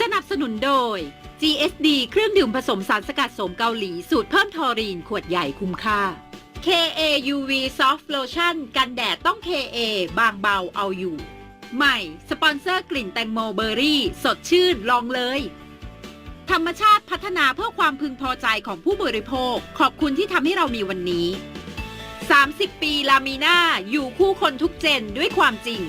สนับสนุนโดย GSD เครื่องดื่มผสมสารสกัดโสมเกาหลี สูตรเพิ่มทอรีน ขวดใหญ่คุ้มค่า KA UV Soft Lotion กันแดดต้อง KA บางเบาเอาอยู่ ใหม่ สปอนเซอร์กลิ่นแตงโมเบอร์รี่ สดชื่นลองเลย ธรรมชาติพัฒนาเพื่อความพึงพอใจของผู้บริโภค ขอบคุณที่ทำให้เรามีวันนี้ 30 ปีลามีนาอยู่คู่คนทุกเจนด้วยความจริง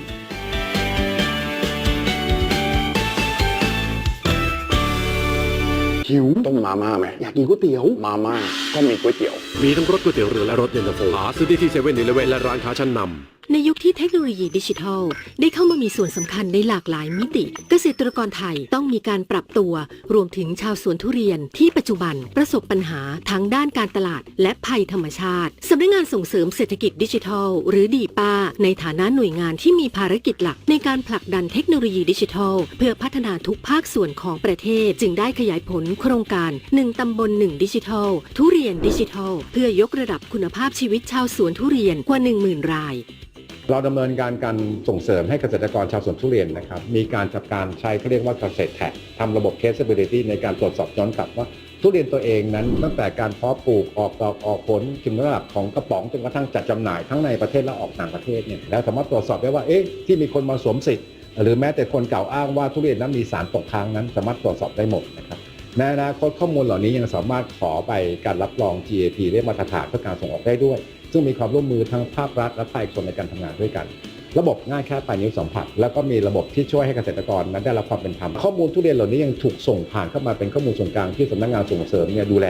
หิวต้มมาม่าไหมอยากกินก๋วยเตี๋ยวมาม่าก็มีก๋วยเตี๋ยว มีทั้งรถก๋วยเตี๋ยวเรือและรถเย็นตาโฟหาซื้อได้ที่เซเว่นอีเลเวนและร้านค้าชั้นนำ ในยุคที่เทคโนโลยีดิจิทัล ได้เข้ามามีส่วนสำคัญในหลากหลายมิติ เกษตรกรไทยต้องมีการปรับตัว รวมถึงชาวสวนทุเรียนที่ปัจจุบันประสบปัญหาทั้งด้านการตลาด และภัยธรรมชาติสำนักงานส่งเสริมเศรษฐกิจดิจิทัล หรือดีป้า ในฐานะหน่วยงานที่มีภารกิจหลัก ในการผลักดันเทคโนโลยีดิจิทัล เพื่อพัฒนาทุกภาคส่วนของประเทศ จึงได้ขยายผลโครงการ 1 ตำบล 1 ดิจิทัล ทุเรียนดิจิทัล เพื่อยกระดับคุณภาพชีวิตชาวสวนทุเรียนกว่า 10,000 ราย เราดำเนินการการส่งเสริมให้เกษตรกรชาวสวนทุเรียนนะครับ มีการจัดการใช้เขาเรียกว่าเกษตรแท็กทำระบบ traceability ในการตรวจสอบย้อนกลับว่าทุเรียนตัวเองนั้นตั้งแต่การเพาะปลูกออกดอกออกผลถึงระดับของกระป๋องจนกระทั่งจัดจำหน่ายทั้งในประเทศและออกต่างประเทศเนี่ยแล้วสามารถตรวจสอบได้ว่าเอ๊ะที่มีคนมาสวมสิทธิ์หรือแม้แต่คนเก่าอ้างว่าทุเรียนนั้นมีสารตกค้างนั้น สามารถตรวจสอบได้หมดนะครับในอนาคตข้อมูลเหล่านี้ยังสามารถขอไปการรับรอง GAP เรียกมาตรฐานเพื่อการส่งออกได้ด้วย ซึ่งมีความร่วมมือทั้งภาครัฐและภาคเอกชนในการทำงานด้วยกัน ระบบง่ายแค่ปลายนิ้วสัมผัส แล้วก็มีระบบที่ช่วยให้เกษตรกรนั้นได้รับความเป็นธรรมข้อมูลทุเรียนเหล่านี้ยังถูกส่งผ่านเข้ามาเป็นข้อมูลส่วนกลางที่สำนักงานส่งเสริมเนี่ยดูแล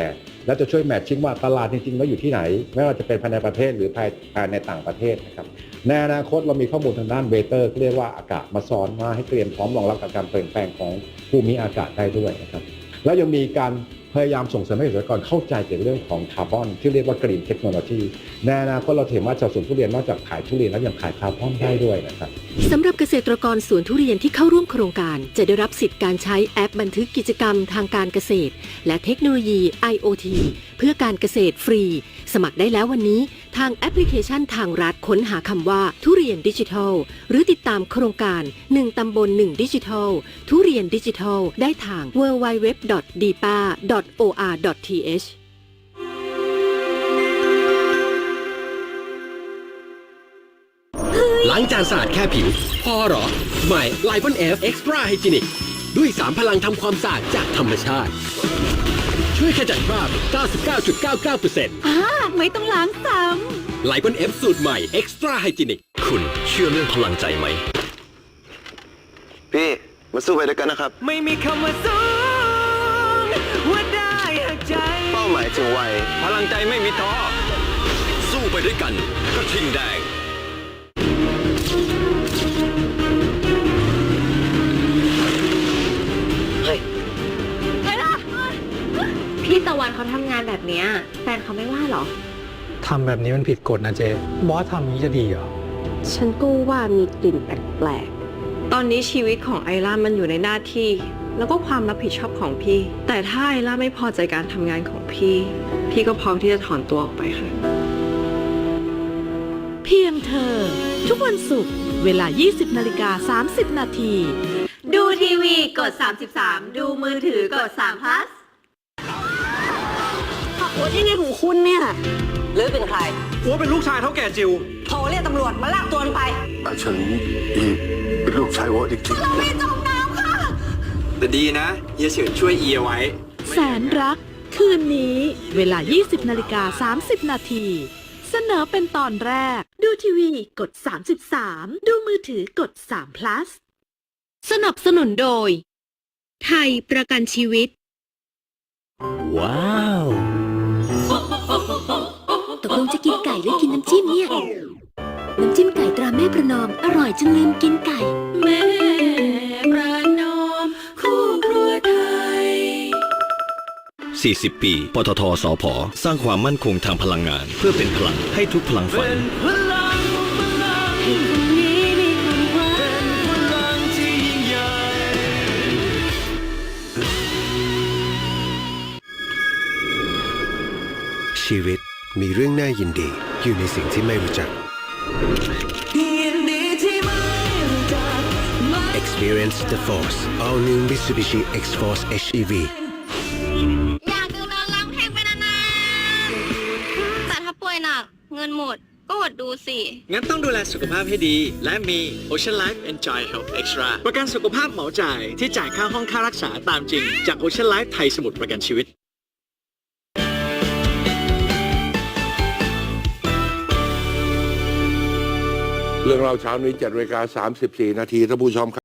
และจะช่วยแมทชิ่งว่าตลาดจริงๆว่าอยู่ที่ไหน ไม่ว่าจะเป็นภายในประเทศหรือภายภายในต่างประเทศนะครับในอนาคตเรามีข้อมูลทางด้านเวเตอร์เรียกว่าอากาศมาซ้อนมาให้เตรียมพร้อมรองรับกับการเปลี่ยนแปลงของภูมิอากาศได้ด้วยนะครับแล้วยังมีการ พยายามส่งเสริมให้เกษตรกรเข้าใจเกี่ยวกับเรื่องของคาร์บอนที่เรียกว่ากรีนเทคโนโลยีในอนาคตเราเห็นว่าชาวสวนทุเรียนนอกจากขายทุเรียนแล้วยังขายคาร์บอนได้ด้วยนะครับสำหรับเกษตรกรสวนทุเรียนที่เข้าร่วมโครงการ จะได้รับสิทธิ์การใช้แอปบันทึกกิจกรรมทางการเกษตร และเทคโนโลยี IoT เพื่อการเกษตรฟรี สมัครได้แล้ววันนี้ทางแอปพลิเคชันทางรัฐค้นหาคำว่าทุเรียนดิจิทัล หรือติดตามโครงการ 1 ตำบล 1 ดิจิทัล ทุเรียนดิจิทัล ได้ทาง www.dpa.or.th ล้างจานสะอาดแค่ผิว พอหรอ ใหม่ l i ป o n F Extra Hygienic ด้วย 3 พลังทำความสะอาดจากธรรมชาติ ช่วยขจัดคราบ 99.99%ไม่ต้องล้างซ้ l i ป o n F สูตรใหม่ Extra Hygienic คุณเชื่อเรื่องพลังใจไหม พี่ มาสู้ไปด้วยกันนะครับ ไม่มีคำว่าสู้ว่าได้หักใจ เป้าหมายถึงวัยพลังใจไม่มีท้อสู้ไปด้วยกันกระทิงแดงพี่ เขาทำงานแบบเนี้ยแฟนเขาไม่ว่าเหรอ ทำแบบนี้มันผิดกฎนะเจ๊บอสทำนี้จะดีเหรอ ฉันก็ว่ามีกลิ่นแปลกตอนนี้ชีวิตของไอล่ามันอยู่ในหน้าที่ แล้วก็ความรับผิดชอบของพี่ แต่ถ้าไอล่าไม่พอใจการทำงานของพี่ พี่ก็พร้อมที่จะถอนตัวออกไปค่ะำเพียงเธอ ทุกวันศุกร์เวลา 20นาฬิกา30 นาทีๆดูทีวีกด 33 ดูมือถือกด3 plus ขับรถยังไงของคุณเนี่ย หรือเป็นใครอัวเป็นลูกชายเท่าแก่จิว โทรเรียกตำรวจมาลากตัวมันไปฉันอีเป็นลูกชายวัวจริงๆเราไม่จมน้ำค่ะ แต่ดีนะเฮียเฉินช่วยเอียไว้ แสนรัก คืนนี้เวลา 20 นาฬิกา 30 นาที เสนอเป็นตอนแรก ดูทีวีกด 33 ดูมือถือกด3 plus สนับสนุนโดย ไทยประกันชีวิต ว้าวตก ลงจะกินไก่หรือกินน้ำจิ้มเนี่ย น้ำจิ้มไก่ตราแม่ประนอม อร่อยจนลืมกินไก่ แม่ประนอม คู่ครัวไทย 40 ปี ปตทสพสร้างความมั่นคงทางพลังงาน เพื่อเป็นพลังให้ทุกพลังฝันพลังพลังนี้มีคุณค่าเป็นพลังที่ยิ่งใหญ่ชีวิต มีเรื่องน่ายินดีอยู่ในสิ่งที่ไม่รู้จัก Experience the Force All New Mitsubishi X-Force HEV อยากดูนอนร้องเพลงไปนนานๆแต่ถ้าป่วยหนัก เงินหมด ก็อดดูสิ งั้นต้องดูแลสุขภาพให้ดี และมี Ocean Life Enjoy Health Extra ประกันสุขภาพเหมาจ่ายที่จ่ายค่าห้องค่ารักษาตามจริง จาก Ocean Life ไทยสมุทรประกันชีวิต เรื่องเราเช้านี้7นาฬิกา34นาทีท่านผู้ชมครับ